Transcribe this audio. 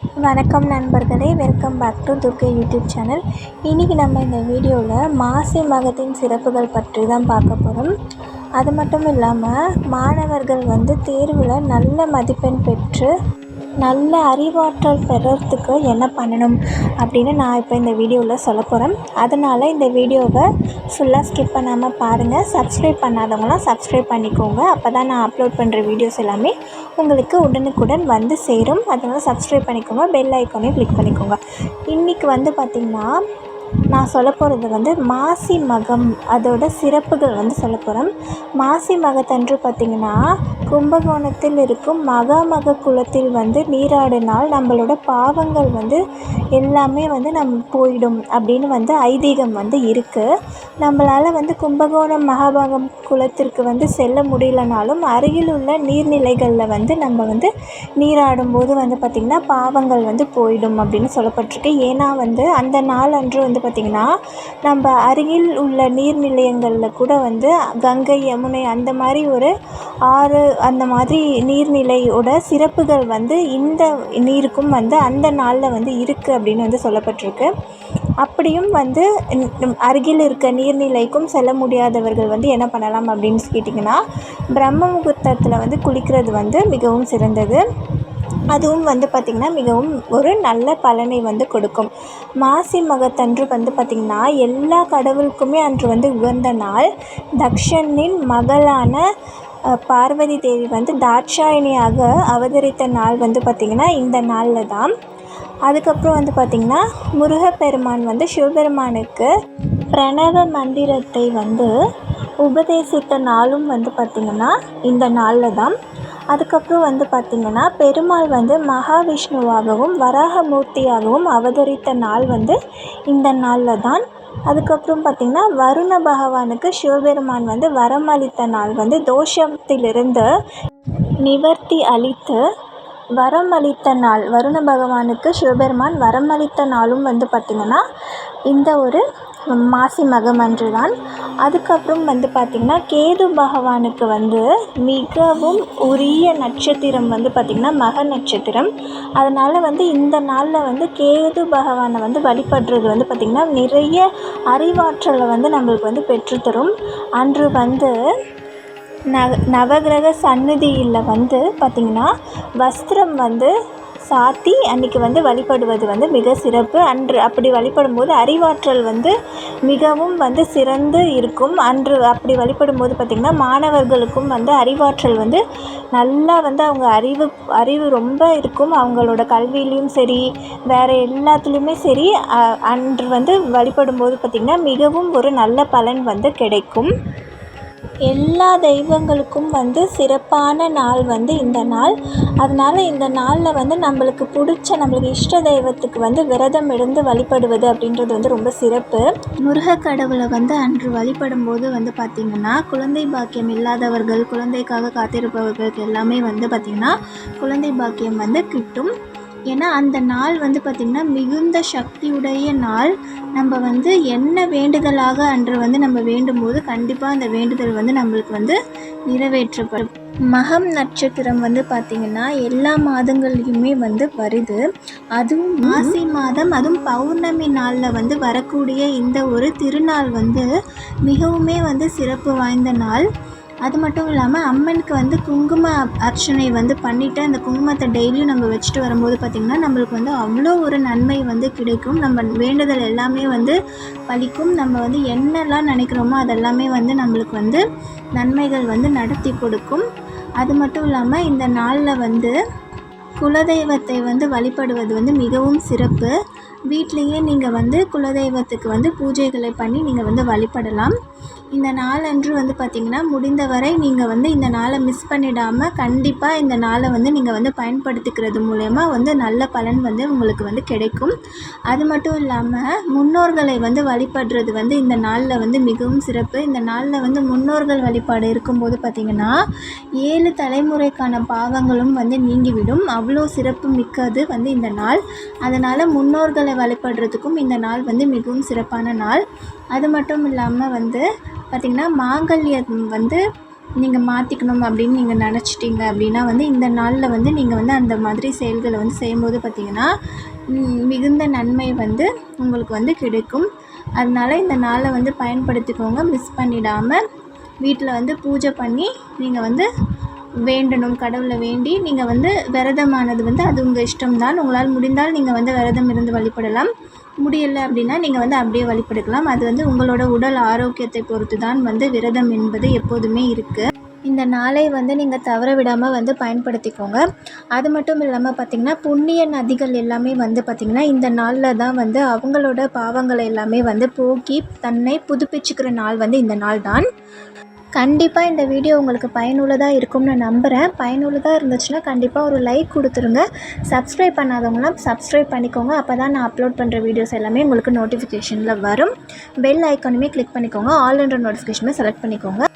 வணக்கம் நண்பர்களே welcome back to Durgai YouTube channel இன்றைக்கி நம்ம இந்த வீடியோவில் மாசி மகத்தின் சிறப்புகள் பற்றி தான் பார்க்க போகிறோம் அது மட்டும் இல்லாமல் மாணவர்கள் வந்து தேர்வில் நல்ல மதிப்பெண் பெற்று நல்ல அறிவாற்றல் பெறறதுக்கு என்ன பண்ணணும் அப்படின்னு நான் இப்போ இந்த வீடியோவில் சொல்ல போகிறேன் அதனால் இந்த வீடியோவை ஃபுல்லாக ஸ்கிப் பண்ணாமல் பாருங்கள் சப்ஸ்கிரைப் பண்ணாதவங்களாம் சப்ஸ்கிரைப் பண்ணிக்கோங்க. அப்போ தான் நான் அப்லோட் பண்ணுற வீடியோஸ் எல்லாமே உங்களுக்கு உடனுக்குடன் வந்து சேரும். அதனால் சப்ஸ்கிரைப் பண்ணிக்கோங்க. பெல் ஐக்கானே கிளிக் பண்ணிக்கோங்க. இன்றைக்கி வந்து பார்த்திங்கன்னா நான் சொல்ல போகிறது வந்து மாசி மகம் அதோட சிறப்புகள் வந்து சொல்ல போகிறேன் மாசி மகத்தன்று பார்த்திங்கன்னா கும்பகோணத்தில் இருக்கும் மகாமக குளத்தில் வந்து நீராடினால் நம்மளோட பாவங்கள் வந்து எல்லாமே வந்து நம் போயிடும் அப்படின்னு வந்து ஐதீகம் வந்து இருக்குது நம்மளால் வந்து கும்பகோணம் மகாபாகம் குளத்திற்கு வந்து செல்ல முடியலனாலும் அருகில் உள்ள நீர்நிலைகளில் வந்து நம்ம வந்து நீராடும் போது வந்து பார்த்திங்கன்னா பாவங்கள் வந்து போயிடும் அப்படின்னு சொல்லப்பட்டிருக்கு. ஏன்னா வந்து அந்த நாள் அன்று வந்து பார்த்திங்கன்னா நம்ம அருகில் உள்ள நீர் நிலையங்களில் கூட வந்து கங்கை யமுனை அந்த மாதிரி ஒரு ஆறு அந்த மாதிரி நீர்நிலையோட சிறப்புகள் வந்து இந்த நீருக்கும் வந்து அந்த நாளில் வந்து இருக்குது அப்படின்னு வந்து சொல்லப்பட்டிருக்கு. அப்படியும் வந்து அருகில் இருக்க நீர்நிலைக்கும் செல்ல முடியாதவர்கள் வந்து என்ன பண்ணலாம் அப்படின்னு கேட்டிங்கன்னா பிரம்ம முகூர்த்தத்தில் வந்து குளிக்கிறது வந்து மிகவும் சிறந்தது. அதுவும் வந்து பார்த்திங்கன்னா மிகவும் ஒரு நல்ல பலனை வந்து கொடுக்கும். மாசி மகத்தன்று வந்து பார்த்திங்கன்னா எல்லா கடவுளுக்குமே அன்று வந்து உகந்த நாள் தக்ஷனின் மகளான பார்வதி தேவி வந்து தாட்சாயணியாக அவதரித்த நாள் வந்து பார்த்திங்கன்னா இந்த நாளில் தான். அதுக்கப்புறம் வந்து பார்த்திங்கன்னா முருகப்பெருமான் வந்து சிவபெருமானுக்கு பிரணவ மந்திரத்தை வந்து உபதேசித்த நாளும் வந்து பார்த்திங்கன்னா இந்த நாளில் தான். அதுக்கப்புறம் வந்து பார்த்திங்கன்னா பெருமாள் வந்து மகாவிஷ்ணுவாகவும் வராகமூர்த்தியாகவும் அவதரித்த நாள் வந்து இந்த நாளில் தான். அதுக்கப்புறம் பார்த்திங்கன்னா வருண பகவானுக்கு சிவபெருமான் வந்து வரம் அளித்த நாள் வந்து தோஷத்திலிருந்து நிவர்த்தி அளித்து வரம் அளித்த நாள் வருண பகவானுக்கு சிவபெருமான் வரம் அளித்த நாளும் வந்து பார்த்திங்கன்னா இந்த ஒரு மாசி மகம் அன்று தான் அதுக்கப்புறம் வந்து பார்த்திங்கன்னா கேது பகவானுக்கு வந்து மிகவும் உரிய நட்சத்திரம் வந்து பார்த்திங்கன்னா மக நட்சத்திரம். அதனால் வந்து இந்த நாளில் வந்து கேது பகவானை வந்து வழிபடுறது வந்து பார்த்திங்கன்னா நிறைய அறிவாற்றலை வந்து நம்மளுக்கு வந்து பெற்றுத்தரும். அன்று வந்து நவ நவகிரக சந்நிதியில் வந்து பார்த்திங்கன்னா வஸ்திரம் வந்து சாத்தி அன்றைக்கி வந்து வழிபடுவது வந்து மிக சிறப்பு. அன்று அப்படி வழிபடும் போது அறிவாற்றல் வந்து மிகவும் வந்து சிறந்து இருக்கும். அன்று அப்படி வழிபடும் போது பார்த்திங்கன்னா மாணவர்களுக்கும் வந்து அறிவாற்றல் வந்து நல்லா வந்து அவங்க அறிவு அறிவு ரொம்ப இருக்கும். அவங்களோட கல்வியிலையும் சரி வேறு எல்லாத்துலேயுமே சரி அன்று வந்து வழிபடும் போது பார்த்திங்கன்னா மிகவும் ஒரு நல்ல பலன் வந்து கிடைக்கும். எல்லா தெய்வங்களுக்கும் வந்து சிறப்பான நாள் வந்து இந்த நாள். அதனால் இந்த நாளில் வந்து நம்மளுக்கு பிடிச்ச நம்மளுக்கு இஷ்ட தெய்வத்துக்கு வந்து விரதம் இருந்து வழிபடுவது அப்படின்றது வந்து ரொம்ப சிறப்பு. முருக கடவுளை வந்து அன்று வழிபடும் போது வந்து பார்த்திங்கன்னா குழந்தை பாக்கியம் இல்லாதவர்கள் குழந்தைக்காக காத்திருப்பவர்களுக்கு எல்லாமே வந்து பார்த்திங்கன்னா குழந்தை பாக்கியம் வந்து கிட்டும். ஏன்னா அந்த நாள் வந்து பார்த்திங்கன்னா மிகுந்த சக்தியுடைய நாள். நம்ம வந்து என்ன வேண்டுதலாக அன்று வந்து நம்ம வேண்டும் போது கண்டிப்பாக அந்த வேண்டுதல் வந்து நம்மளுக்கு வந்து நிறைவேற்றப்படும். மகம் நட்சத்திரம் வந்து பார்த்திங்கன்னா எல்லா மாதங்கள்லையுமே வந்து வருது அதுவும் மாசி மாதம் அதுவும் பௌர்ணமி நாளில் வந்து வரக்கூடிய இந்த ஒரு திருநாள் வந்து மிகவுமே வந்து சிறப்பு வாய்ந்த நாள். அது மட்டும் இல்லாமல் அம்மனுக்கு வந்து குங்கும அர்ச்சனை வந்து பண்ணிவிட்டு அந்த குங்குமத்தை டெய்லியும் நம்ம வச்சுட்டு வரும்போது பார்த்திங்கன்னா நம்மளுக்கு வந்து அவ்வளோ ஒரு நன்மை வந்து கிடைக்கும். நம்ம வேண்டுதல் எல்லாமே வந்து பழிக்கும் நம்ம வந்து என்னெல்லாம் நினைக்கிறோமோ அதெல்லாமே வந்து நம்மளுக்கு வந்து நன்மைகள் வந்து நடத்தி கொடுக்கும். அது மட்டும் இல்லாமல் இந்த நாளில் வந்து குலதெய்வத்தை வந்து வழிபடுவது வந்து மிகவும் சிறப்பு. வீட்லேயே நீங்கள் வந்து குலதெய்வத்துக்கு வந்து பூஜைகளை பண்ணி நீங்கள் வந்து வழிபடலாம். இந்த நாளன்று வந்து பார்த்திங்கன்னா முடிந்தவரை நீங்கள் வந்து இந்த நாளை மிஸ் பண்ணிடாமல் கண்டிப்பாக இந்த நாளை வந்து நீங்கள் வந்து பயன்படுத்திக்கிறது மூலயமா வந்து நல்ல பலன் வந்து உங்களுக்கு வந்து கிடைக்கும். அது மட்டும் இல்லாமல் முன்னோர்களை வந்து வழிபடுறது வந்து இந்த நாளில் வந்து மிகவும் சிறப்பு. இந்த நாளில் வந்து முன்னோர்கள் வழிபாடு இருக்கும்போது பார்த்திங்கன்னா ஏழு தலைமுறைக்கான பாவங்களும் வந்து நீங்கிவிடும். அவ்வளோ சிறப்பு மிக்கது வந்து இந்த நாள். அதனால் முன்னோர்களை வழிபடுறதுக்கும் இந்த நாள் வந்து மிகவும் சிறப்பான நாள். அது மட்டும் இல்லாமல் வந்து பார்த்திங்கன்னா மாங்கல்யம் வந்து நீங்கள் மாற்றிக்கணும் அப்படின்னு நீங்கள் நினச்சிட்டிங்க அப்படின்னா வந்து இந்த நாளில் வந்து நீங்கள் வந்து அந்த மாதிரி செயல்களை வந்து செய்யும்போது பார்த்திங்கன்னா மிகுந்த நன்மை வந்து உங்களுக்கு வந்து கிடைக்கும். அதனால் இந்த நாளை வந்து பயன்படுத்திக்கோங்க மிஸ் பண்ணிடாமல் வீட்டில் வந்து பூஜை பண்ணி நீங்கள் வந்து வேண்டணும் கடவுளை வேண்டி நீங்கள் வந்து விரதமானது வந்து அது உங்கள் இஷ்டம் தான் உங்களால் முடிந்தால் நீங்கள் வந்து விரதம் இருந்து வழிபடலாம். முடியலை அப்படின்னா நீங்கள் வந்து அப்படியே வழிபடுக்கலாம். அது வந்து உங்களோட உடல் ஆரோக்கியத்தை பொறுத்து தான் வந்து விரதம் என்பது எப்போதுமே இருக்குது இந்த நாளை வந்து நீங்கள் தவற விடாமல் வந்து பயன்படுத்திக்கோங்க. அது மட்டும் இல்லாமல் பார்த்திங்கன்னா புண்ணிய நதிகள் எல்லாமே வந்து பார்த்திங்கன்னா இந்த நாளில் தான் வந்து அவங்களோட பாவங்களை எல்லாமே வந்து போக்கி தன்னை புதுப்பிச்சுக்கிற நாள் வந்து இந்த நாள் தான் கண்டிப்பாக இந்த வீடியோ உங்களுக்கு பயனுள்ளதாக இருக்கும்னு நம்புகிறேன் பயனுள்ளதாக இருந்துச்சுன்னா கண்டிப்பாக ஒரு லைக் கொடுத்துருங்க. சப்ஸ்கிரைப் பண்ணாதவங்களாம் சப்ஸ்கிரைப் பண்ணிக்கோங்க. அப்போ தான் நான் அப்லோட் பண்ணுற வீடியோஸ் எல்லாமே உங்களுக்கு நோட்டிஃபிகேஷனில் வரும். பெல் ஐக்கானுமே கிளிக் பண்ணிக்கோங்க. ஆல் என்ற நோட்டிஃபிகேஷனுமே செலக்ட் பண்ணிக்கோங்க.